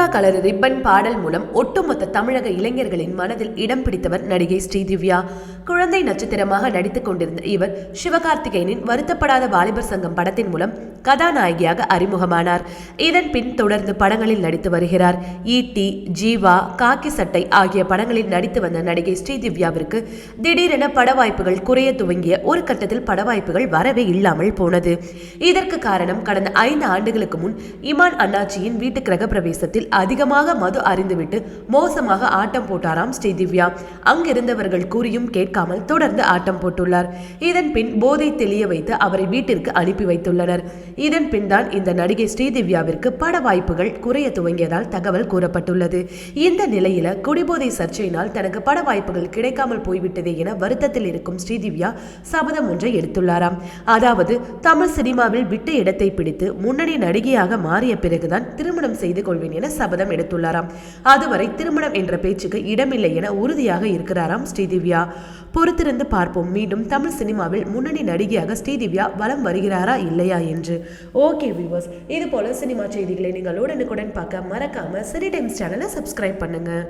ஊதா colour ribbon பாடல் மூலம் ஒட்டுமொத்த தமிழக இளைஞர்களின் மனதில் இடம் பிடித்தவர் நடிகை ஸ்ரீதிவ்யா. குழந்தை நட்சத்திரமாக நடித்துக் கொண்டிருந்த இவர் சிவகார்த்திகேயனின் வருத்தப்படாத வாலிபர் சங்கம் படத்தின் மூலம் கதாநாயகியாக அறிமுகமானார். இதன் பின் தொடர்ந்து படங்களில் நடித்து வருகிறார். ஈட்டி ஜீவா காக்கி சட்டை ஆகிய படங்களில் நடித்து வந்த நடிகை ஸ்ரீதிவ்யாவிற்கு திடீரென பட வாய்ப்புகள் குறைய துவங்கிய ஒரு கட்டத்தில் பட வாய்ப்புகள் வரவே இல்லாமல் போனது. இதற்கு காரணம் கடந்த ஐந்து ஆண்டுகளுக்கு முன் இமான் அண்ணாச்சியின் வீட்டு கிரக பிரவேசத்தில் அதிகமாக மது அறிந்துவிட்டு மோசமாக ஆட்டம் போட்டாராம் ஸ்ரீதிவ்யா. அங்கிருந்தவர்கள் கூறியும் கேட்காமல் தொடர்ந்து ஆட்டம் போட்டுள்ளார். இதன் பின் போதை தெளிய வைத்து அவரை வீட்டிற்கு அனுப்பி வைத்துள்ளனர். இதன் பின் தான் இந்த நடிகை ஸ்ரீதிவ்யாவிற்கு பட வாய்ப்புகள் குறைய துவங்கியதால் தகவல் கூறப்பட்டுள்ளது. இந்த நிலையில குடிபோதை சர்ச்சையினால் தனக்கு பட வாய்ப்புகள் கிடைக்காமல் போய்விட்டதே என வருத்தத்தில் இருக்கும் ஸ்ரீதிவ்யா சபதம் ஒன்றை எடுத்துள்ளாராம். அதாவது தமிழ் சினிமாவில் விட்ட இடத்தை பிடித்து முன்னணி நடிகையாக மாறிய பிறகுதான் திருமணம் செய்து கொள்வேன் என சபதம் எடுத்துள்ளாராம். அதுவரை திருமணம் என்ற பேச்சுக்கு இடமில்லை என உறுதியாக இருக்கிறாராம் ஸ்ரீதிவ்யா. பொறுத்திருந்து பார்ப்போம். மீண்டும் தமிழ் சினிமாவில் முன்னணி நடிகையாக ஸ்ரீதிவ்யா வலம் வருகிறாரா இல்லையா என்று. ஓகே வியூவர்ஸ் இது போல சினிமா செய்திகளை நீங்கள் உடனுக்குடன் பார்க்க மறக்காம சினி டைம்ஸ் சேனலை சப்ஸ்கிரைப் பண்ணுங்க.